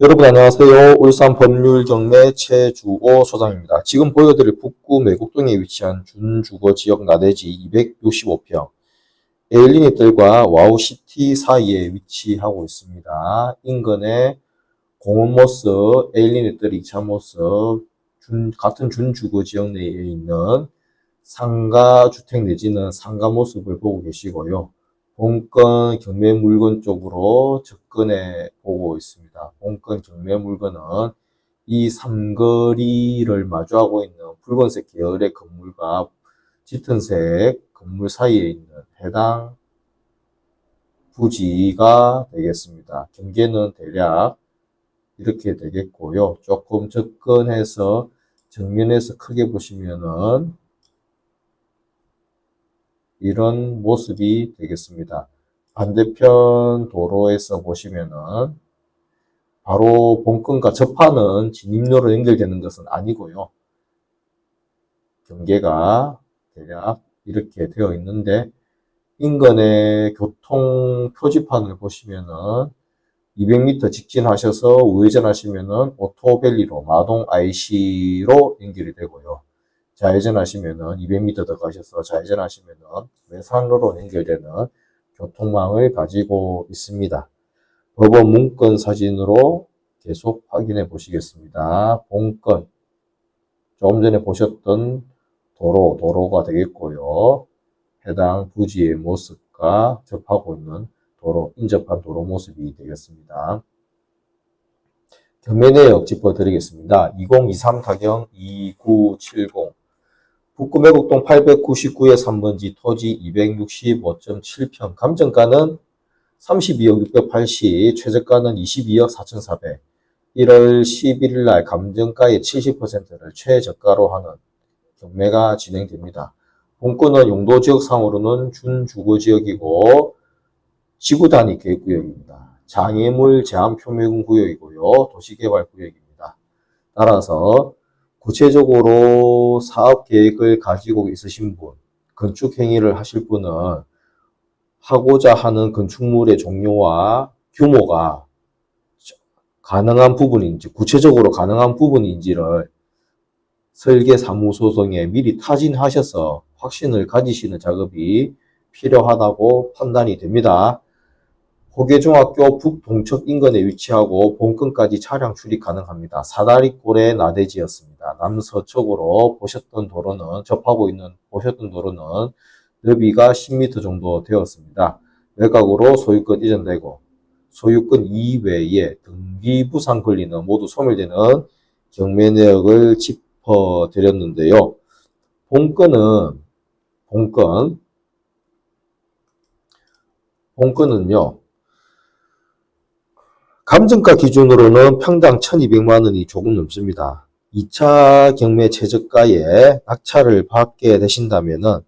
여러분 안녕하세요. 울산 법률경매 최주호 소장입니다. 지금 보여드릴 북구 매곡동에 위치한 준주거 지역 나대지 265평 에일리니들과 와우시티 사이에 위치하고 있습니다. 인근에 공원모스, 에일리니들 2차 모스, 준, 같은 준주거 지역 내에 있는 상가 주택 내지는 상가 모습을 보고 계시고요. 본건 경매 물건 쪽으로 접근해 보고 있습니다. 본건 경매 물건은 이 삼거리를 마주하고 있는 붉은색 계열의 건물과 짙은색 건물 사이에 있는 해당 부지가 되겠습니다. 경계는 대략 이렇게 되겠고요. 조금 접근해서 정면에서 크게 보시면은 이런 모습이 되겠습니다. 반대편 도로에서 보시면은 바로 본건과 접하는 진입로로 연결되는 것은 아니고요. 경계가 대략 이렇게 되어 있는데 인근의 교통 표지판을 보시면은 200m 직진하셔서 우회전하시면은 오토밸리로 마동 IC로 연결이 되고요. 좌회전하시면은 200m 더 가셔서 좌회전하시면은 외산로로 연결되는 교통망을 가지고 있습니다. 법원 문건 사진으로 계속 확인해 보시겠습니다. 본건 조금 전에 보셨던 도로, 도로가 되겠고요. 해당 부지의 모습과 접하고 있는 도로, 인접한 도로 모습이 되겠습니다. 경매 내역 짚어드리겠습니다. 2023 타경 2970 북구 매곡동 899의 3번지 토지 265.7평 감정가는 32억 680, 최저가는 22억 4,400. 1월 11일 날 감정가의 70%를 최저가로 하는 경매가 진행됩니다. 본건은 용도 지역상으로는 준주거 지역이고 지구 단위 계획 구역입니다. 장애물 제한 표명 구역이고요. 도시개발 구역입니다. 따라서 구체적으로 사업 계획을 가지고 있으신 분, 건축 행위를 하실 분은 하고자 하는 건축물의 종류와 규모가 가능한 부분인지, 구체적으로 가능한 부분인지를 설계 사무소성에 미리 타진하셔서 확신을 가지시는 작업이 필요하다고 판단이 됩니다. 호계중학교 북동쪽 인근에 위치하고 본건까지 차량 출입 가능합니다. 사다리꼴의 나대지였습니다. 남서쪽으로 보셨던 도로는 접하고 있는 보셨던 도로는 너비가 10m 정도 되었습니다. 외곽으로 소유권 이전되고 소유권 이외에 등기 부상 권리는 모두 소멸되는 경매 내역을 짚어 드렸는데요. 본건은 본건 본건은요. 감정가 기준으로는 평당 1200만 원이 조금 넘습니다. 2차 경매 최저가에 낙찰을 받게 되신다면은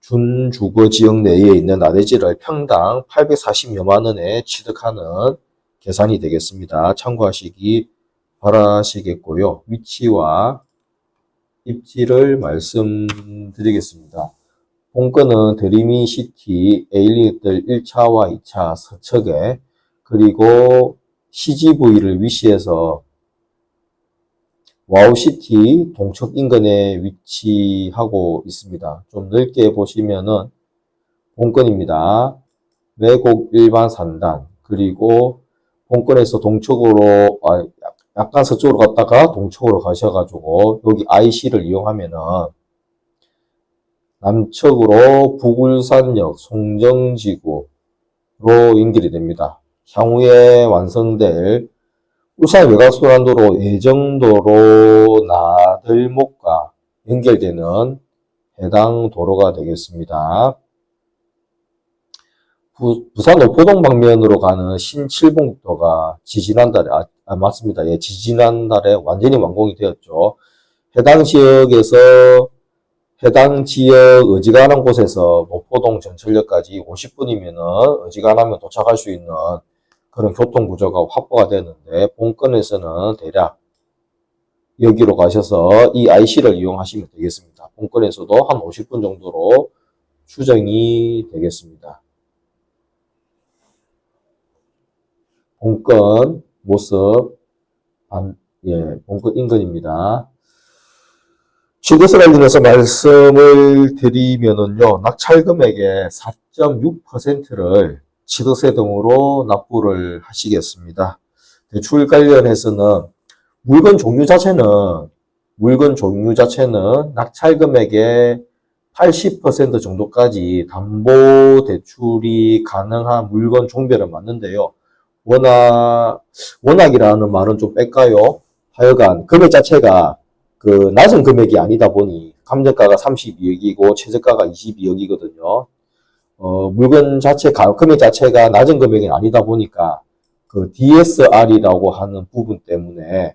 준주거 지역 내에 있는 아대지를 평당 840여만 원에 취득하는 계산이 되겠습니다. 참고하시기 바라시겠고요. 위치와 입지를 말씀드리겠습니다. 본건은 드리미시티 에일리들 1차와 2차 서측에 그리고 CGV를 위시해서 와우시티 동쪽 인근에 위치하고 있습니다. 좀 넓게 보시면은 본건입니다. 외곡 일반 산단 그리고 본건에서 동쪽으로 아, 약간 서쪽으로 갔다가 동쪽으로 가셔가지고 여기 IC를 이용하면은 남측으로 북울산역 송정지구로 연결이 됩니다. 향후에 완성될 울산 외곽순환도로 예정도로 나들목과 연결되는 해당 도로가 되겠습니다. 부, 산 오포동 방면으로 가는 신칠봉도가 지지난달에 아, 아, 맞습니다. 예, 지지난달에 완전히 완공이 되었죠. 해당 지역에서 해당 지역 어지간한 곳에서 노포동 전철역까지 50분이면은 어지간하면 도착할 수 있는 그런 교통 구조가 확보가 되는데 본건에서는 대략 여기로 가셔서 이 IC를 이용하시면 되겠습니다. 본건에서도 한 50분 정도로 추정이 되겠습니다. 본건 모습 안, 예, 본끝 인근입니다. 취득세 관련해서 말씀을 드리면은요, 낙찰 금액의 4.6%를 취득세 등으로 납부를 하시겠습니다. 대출 관련해서는 물건 종류 자체는 물건 종류 자체는 낙찰 금액의 80% 정도까지 담보 대출이 가능한 물건 종별은 맞는데요. 워낙 워낙이라는 말은 좀 뺄까요? 하여간 금액 자체가 그 낮은 금액이 아니다 보니 감정가가 32억이고 최저가가 22억이거든요. 어, 물건 자체 가 금액 자체가 낮은 금액이 아니다 보니까 그 DSR이라고 하는 부분 때문에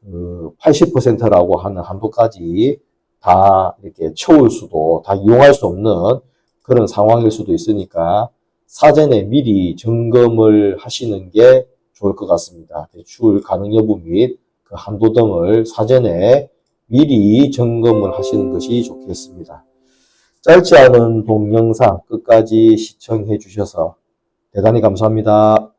그 80%라고 하는 한도까지 다 이렇게 채울 수도 다 이용할 수 없는 그런 상황일 수도 있으니까 사전에 미리 점검을 하시는 게 좋을 것 같습니다. 대출 가능 여부 및 그 한도 등을 사전에 미리 점검을 하시는 것이 좋겠습니다. 짧지 않은 동영상 끝까지 시청해 주셔서 대단히 감사합니다.